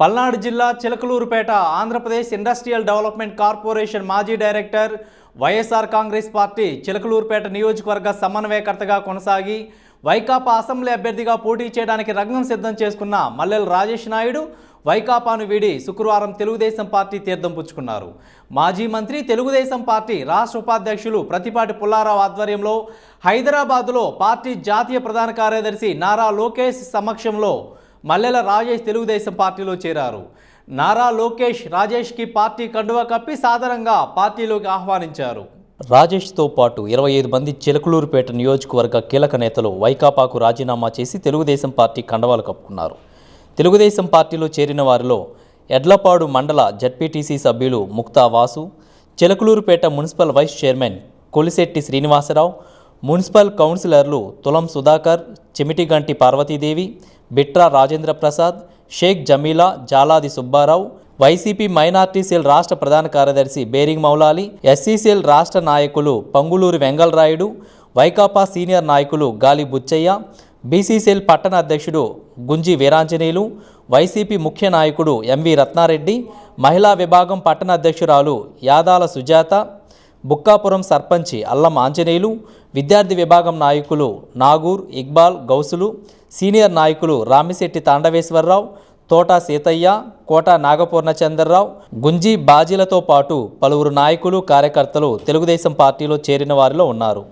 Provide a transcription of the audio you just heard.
పల్నాడు జిల్లా Chilakaluripet Andhra Pradesh industrial development corporation మాజీ director YSR Congress party Chilakaluripet నియోజకవర్గ సమన్వయకర్తగా కొనసాగి వైకాపా అసెంబ్లీ అభ్యర్థిగా పోటీ చేయడానికి రంగం సిద్ధం చేసుకున్న మల్లెల రాజేష్ నాయుడు వైకాపాను వీడి శుక్రవారం తెలుగుదేశం పార్టీ తీర్థం పుచ్చుకున్నారు. మాజీ మంత్రి తెలుగుదేశం పార్టీ రాష్ట్ర ఉపాధ్యక్షులు ప్రతిపాటి పుల్లారావు ఆధ్వర్యంలో హైదరాబాదులో పార్టీ జాతీయ ప్రధాన కార్యదర్శి నారా లోకేష్ సమక్షంలో మల్లెల రాజేష్ తెలుగుదేశం పార్టీలో చేరారు. నారా లోకేష్ రాజేష్కి పార్టీ కండువా కప్పి సాధారణంగా పార్టీలోకి ఆహ్వానించారు. రాజేష్తో పాటు ఇరవై ఐదు మంది చిలకలూరుపేట నియోజకవర్గ కీలక నేతలు వైకాపాకు రాజీనామా చేసి తెలుగుదేశం పార్టీ కండవాలు కప్పుకున్నారు. తెలుగుదేశం పార్టీలో చేరిన వారిలో ఎడ్లపాడు మండల జడ్పీటీసీ సభ్యులు Mukta Vasu Chilakaluripet municipal vice chairman Kolisetti Srinivasarao municipal కౌన్సిలర్లు Tulam Sudhakar Chemitiganti Parvathidevi Bitra Rajendra Prasad Shaik Jameela Jaladi Subbarao YCP minority cell రాష్ట్ర ప్రధాన కార్యదర్శి బేరింగ్ మౌలాలి ఎస్సీ సెల్ రాష్ట్ర నాయకులు పంగులూరి వెంగళరాయుడు వైకాపా సీనియర్ నాయకులు గాలి బుచ్చయ్య బీసీసీఎల్ పట్టణ అధ్యక్షుడు గుంజి వీరాంజనేయులు వైసీపీ ముఖ్య నాయకుడు ఎంవి రత్నారెడ్డి మహిళా విభాగం పట్టణ అధ్యక్షురాలు యాదాల సుజాత బుక్కాపురం సర్పంచి అల్లం ఆంజనేయులు విద్యార్థి విభాగం నాయకులు నాగూర్ ఇక్బాల్ గౌసులు సీనియర్ నాయకులు రామిశెట్టి తాండవేశ్వరరావు తోటా సీతయ్య కోట నాగపూర్ణ చంద్రరావు గుంజీ బాజీలతో పాటు పలువురు నాయకులు కార్యకర్తలు తెలుగుదేశం పార్టీలో చేరిన వారిలో ఉన్నారు.